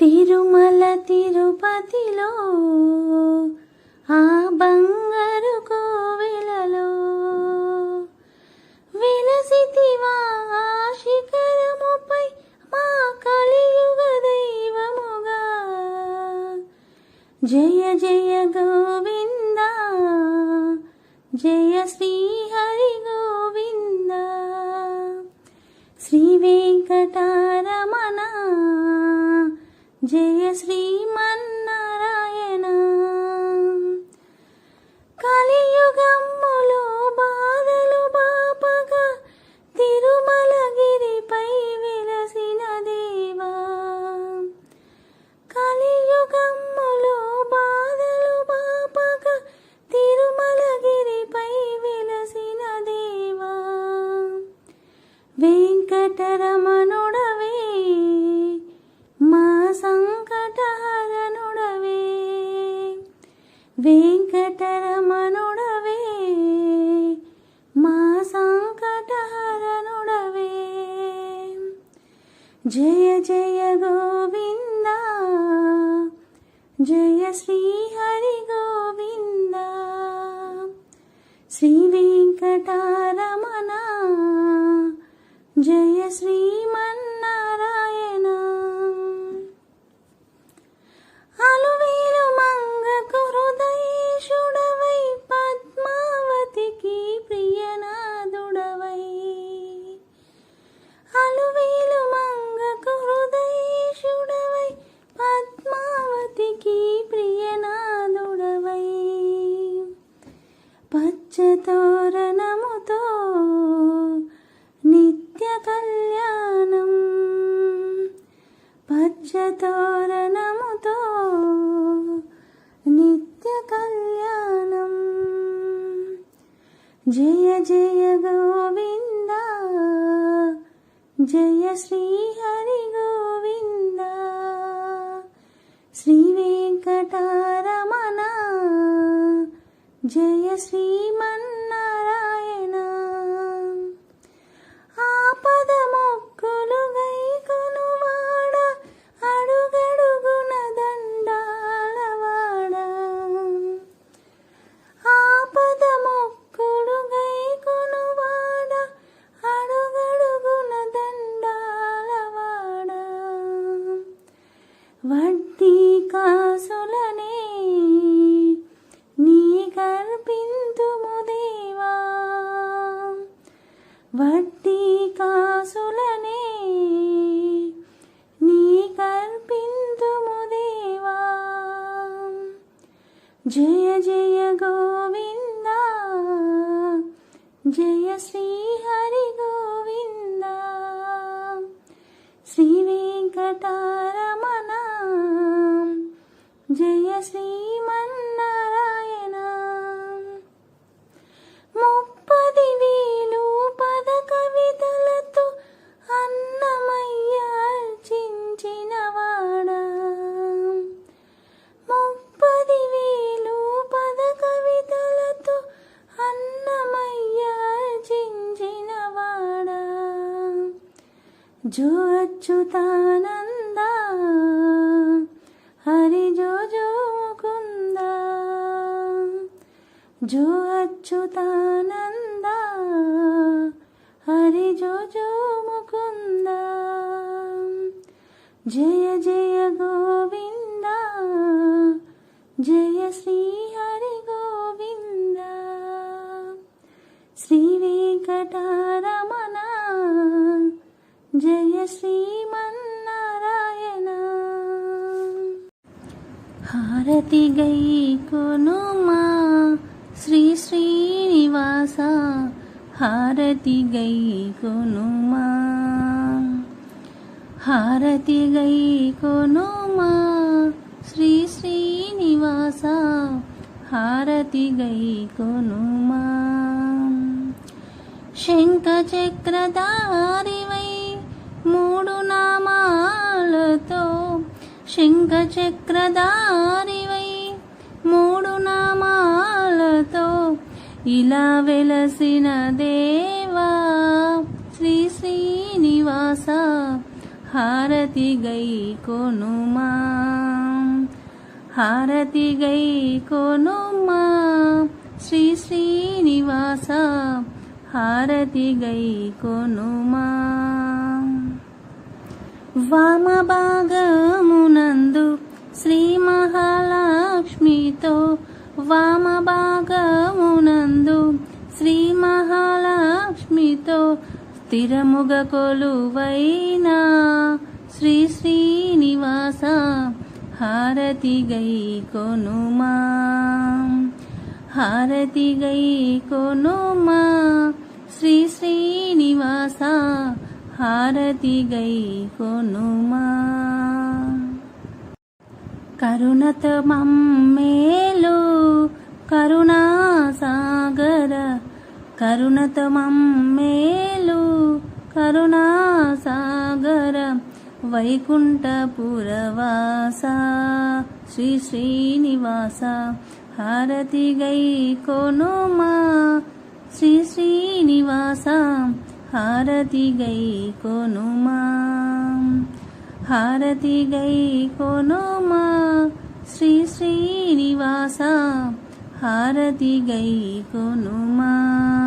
తిరుమల తిరుపతిలో ఆ బంగారు కోవెలలో. విలసితివా శిఖరముపై మా కలియుగ దైవముగా. జయ జయ గోవింద జయ శ్రీ జయ శ్రీమన్నారాయణ. కలి జయ జయ గోవింద జయ శ్రీ హరి గోవింద. శ్రీ వెంకటారా పంచతోరణముతో నిత్య కళ్యాణం పంచతోరణముతో నిత్య కళ్యాణం జయ జయ గోవింద జయ శ్రీహరి గోవింద. శ్రీ వెంకటారా జయ శ్రీమన్ జయ జయ గోవింద జయ శ్రీ హరి గోవింద. శ్రీ जो अच्युतानंदा हरि जो जो मुकुंद जो अच्युतानंदा हरि जो जो मुकुंद। जय जय జయ శ్రీమన్నారాయణ. హారతి గై కొనుమా. శ్రీ శ్రీనివాస హారతి గై కొనుమా. హారతి గై కొనుమా. శ్రీ శ్రీనివాస హారతి గై కొనుమా. శంఖ చక్రధారివై మూడు నామాలతో శంఖ చక్రధారివై మూడు నామాలతో ఇలా వెలసిన దేవా శ్రీ శ్రీనివాస హారతి గై కొనుమా. హారతి గై కొనుమా శ్రీ శ్రీనివాస హారతి గై కొనుమా. వామభాగమునందు శ్రీ మహాలక్ష్మితో వామభాగమునందు శ్రీ మహాలక్ష్మితో స్థిరముగ కొలువైనా శ్రీ శ్రీనివాస హారతి గై కొనుమా. హారతి గై కొనుమా. శ్రీ శ్రీనివాస హారతి గై కొనుమా. కరుణత మమ్మేలు కరుణా సాగర. కరుణత మమ్మేలు కరుణా సాగర. వైకుంఠపురవాస శ్రీ శ్రీనివాస హారతి గై కొనుమా. శ్రీ శ్రీనివాస హారతి గై కొనుమా. హారతి గై కొనుమా. శ్రీ శ్రీనివాస. హారతి గై కొనుమా.